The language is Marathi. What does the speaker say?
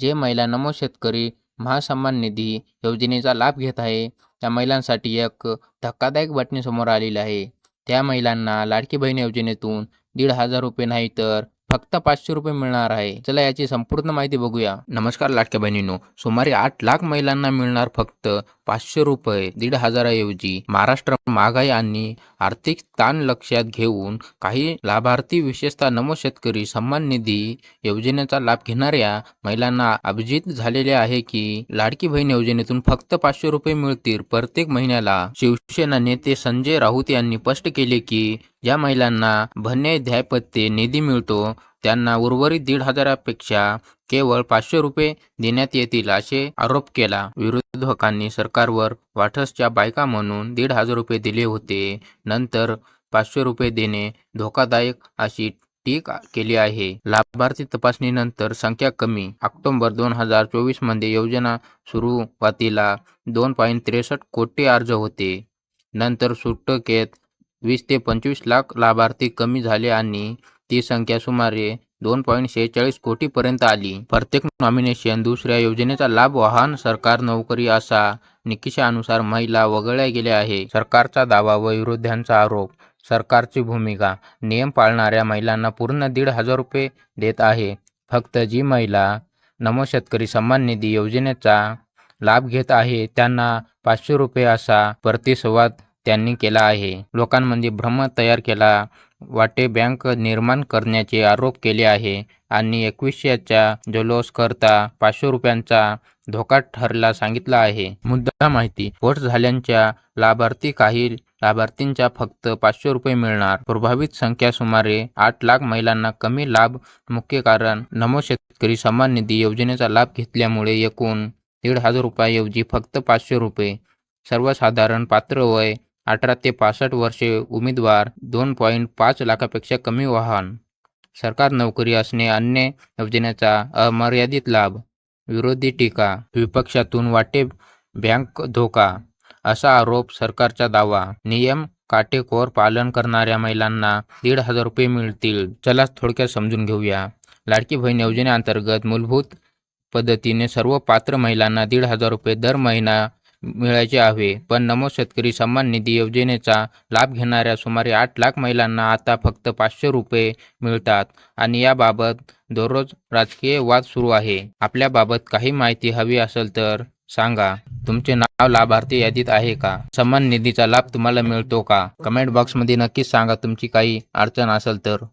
जे महिला नमो शेतकरी महासन्मान निधी योजनेचा लाभ घेत आहे त्या महिलांसाठी एक धक्कादायक बातमी समोर आलेली आहे. त्या महिलांना लाडकी बहीण योजनेतून दीड हजार रुपये नाही तर फक्त पाचशे रुपये मिळणार आहे. चला याची संपूर्ण माहिती बघूया. नमस्कार लाडक्या बहिणींनो. सुमारे आठ लाख महिलांना मिळणार फक्त पाचशे रुपये दीड हजाराऐवजी महाराष्ट्र महागाई आणि आर्थिक ताण लक्षात घेऊन काही लाभार्थी विशेषतः नमो शेतकरी सन्मान निधी योजनेचा लाभ घेणाऱ्या महिलांना अभिजित झालेले आहे की लाडकी बहीण योजनेतून फक्त पाचशे रुपये मिळतील. प्रत्येक महिन्याला शिवसेना नेते संजय राऊत यांनी स्पष्ट केले की या महिलांना भन्याय ध्यायपत्ते निधी मिळतो. त्यांना उर्वरित दीड हजारापेक्षा केवळ पाचशे रुपये देण्यात येतील असे आरोप केला. विरोधकांनी सरकारवर वाठसच्या बायका म्हणून दीड हजार रुपये दिले होते. नंतर पाचशे रुपये देणे धोकादायक अशी टीका केली आहे. लाभार्थी तपासणीनंतर संख्या कमी. ऑक्टोबर दोन हजार चोवीसमध्ये योजना सुरुवातीला दोन पॉईंट त्रेसष्ट कोटी अर्ज होते. नंतर सुटकेत वीस ते पंचवीस लाख लाभार्थी कमी झाले आणि ती संख्या सुमारे दोन पॉईंट शेहेचाळीस कोटीपर्यंत आली. प्रत्येक नॉमिनेशन दुसऱ्या योजनेचा लाभ वाहन सरकार नोकरी असा निकषानुसार महिला वगळल्या गेल्या आहे. सरकारचा दावा व विरोध्यांचा आरोप. सरकारची भूमिका. नियम पाळणाऱ्या महिलांना पूर्ण दीड हजार रुपये देत आहे. फक्त जी महिला नमो शेतकरी सन्मान निधी योजनेचा लाभ घेत आहे त्यांना पाचशे रुपये असा प्रतिसंवाद त्यांनी केला आहे. लोकांमध्ये भ्रम तयार केला वाटे बँक निर्माण करण्याचे आरोप केले आहे आणि एकवीसशेच्या जल्लोष करता पाचशे रुपयांचा धोका ठरला सांगितला आहे. मुद्दा माहिती पोट झाल्यांच्या लाभार्थी काही लाभार्थींच्या फक्त पाचशे रुपये मिळणार. प्रभावित संख्या सुमारे आठ लाख महिलांना कमी लाभ मुख्य कारण नमो शेतकरी सन्मान निधी योजनेचा लाभ घेतल्यामुळे एकूण दीड हजार रुपयाऐवजी फक्त पाचशे रुपये. सर्वसाधारण पात्र वय अठरा ते पासष्ट वर्षे उमेदवार दोन पॉईंट पाच लाखापेक्षा कमी वाहन. सरकार नोकरी असणे अन्य योजनेचा अमर्यादित लाभ. विरोधी टीका विपक्षातून वाटे बँक धोका असा आरोप सरकारचा दावा. नियम काटेकोर पालन करणाऱ्या महिलांना दीड हजार रुपये मिळतील. चला थोडक्यात समजून घेऊया. लाडकी बहीण योजनेअंतर्गत मूलभूत पद्धतीने सर्व पात्र महिलांना दीड हजार रुपये दर महिना मिळायचे हवे पण नमो शेतकरी सन्मान निधी योजनेचा लाभ घेणाऱ्या सुमारे आठ लाख महिलांना आता फक्त पाचशे रुपये मिळतात. आणि याबाबत दररोज राजकीय वाद सुरू आहे. आपल्याबाबत काही माहिती हवी असेल तर सांगा. तुमचे नाव लाभार्थी यादीत आहे का? सन्मान निधीचा लाभ तुम्हाला मिळतो का? कमेंट बॉक्समध्ये नक्कीच सांगा. तुमची काही अडचण असेल तर.